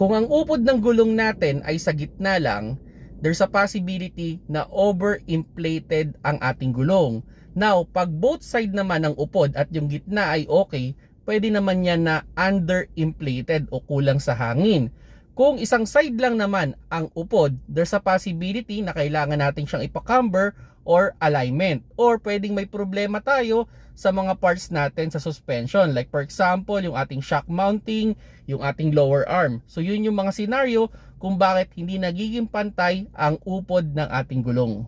Kung ang upod ng gulong natin ay sa gitna lang, there's a possibility na overinflated ang ating gulong. Now, pag both side naman ng upod at yung gitna ay okay, pwede naman yan na underinflated o kulang sa hangin. Kung isang side lang naman ang upod, there's a possibility na kailangan natin siyang ipacamber or alignment. Or pwedeng may problema tayo sa mga parts natin sa suspension. Like for example, yung ating shock mounting, yung ating lower arm. So yun yung mga scenario kung bakit hindi nagiging pantay ang upod ng ating gulong.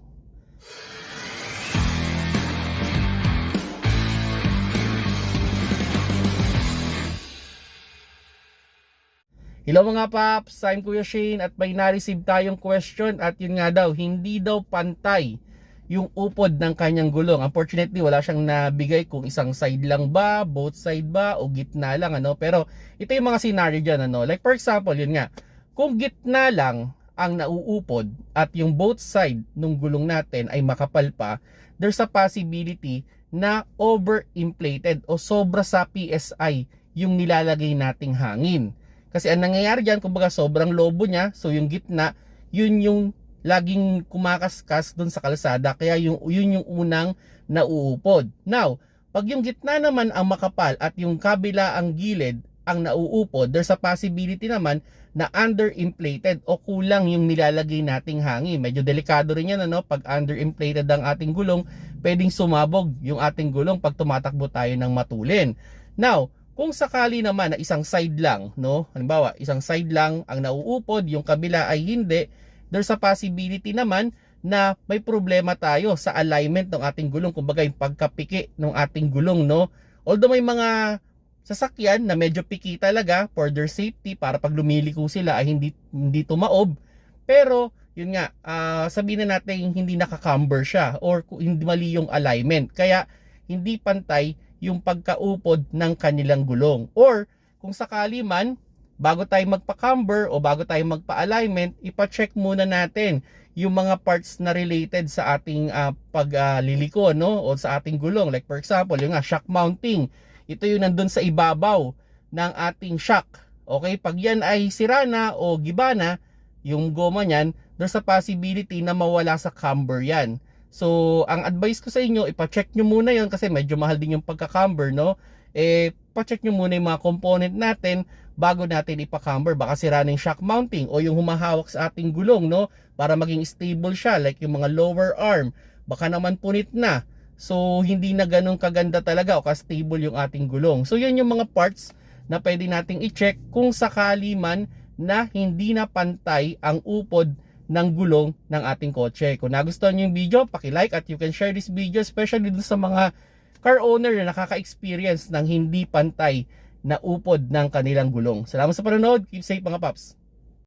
Hello mga paps, I'm Kuya Shane at may na-receive tayong question at yun nga daw, hindi daw pantay yung upod ng kanyang gulong. Unfortunately, wala siyang nabigay kung isang side lang ba, both side ba, o gitna lang ano. Pero ito yung mga scenario dyan ano. Like for example, yun nga, kung gitna lang ang nauupod at yung both side ng gulong natin ay makapal pa, there's a possibility na overinflated o sobra sa PSI yung nilalagay nating hangin. Kasi ang nangyayari dyan, kumbaga sobrang lobo niya, so yung gitna, yun yung laging kumakaskas doon sa kalsada, kaya yung, yun yung unang nauupod. Now, pag yung gitna naman ang makapal at yung kabila ang gilid ang nauupod, there's a possibility naman na underinflated o kulang yung nilalagay nating hangin. Medyo delikado rin yan ano, pag underinflated ang ating gulong, pwedeng sumabog yung ating gulong pag tumatakbo tayo ng matulin. Now, kung sakali naman na isang side lang, no? Halimbawa, isang side lang ang nauupod, yung kabila ay hindi, there's a possibility naman na may problema tayo sa alignment ng ating gulong, kumbaga yung pagkapiki ng ating gulong, no? Although may mga sasakyan na medyo piki talaga for their safety para pag lumiliko sila ay hindi hindi tumaob. Pero yun nga, ah, sabihin na natin hindi nakakамber siya or hindi mali yung alignment. Kaya hindi pantay yung pagkaupod ng kanilang gulong. Or kung sakali man, bago tayo magpa-camber o bago tayo magpa-alignment, ipa-check muna natin yung mga parts na related sa ating ah, pagliliko no o sa ating gulong. Like for example, yung nga shock mounting. Ito yung nandun sa ibabaw ng ating shock. Okay, pag yan ay sira na o giba na, yung goma niyan, there's a possibility na mawala sa camber yan. So, ang advice ko sa inyo, ipa-check nyo muna yon kasi medyo mahal din yung pagka-camber, no? Eh, pa-check nyo muna yung mga component natin bago natin ipa-camber. Baka sira yung shock mounting o yung humahawak sa ating gulong, no? Para maging stable siya, like yung mga lower arm. Baka naman punit na. So, hindi na ganun kaganda talaga o ka-stable yung ating gulong. So, yun yung mga parts na pwede nating i-check kung sakali man na hindi na pantay ang upod ng gulong ng ating kotse. Kung nagustuhan nyo yung video, paki-like at you can share this video especially dun sa mga car owner na nakaka-experience ng hindi pantay na upod ng kanilang gulong. Salamat sa panonood. Keep safe mga paps.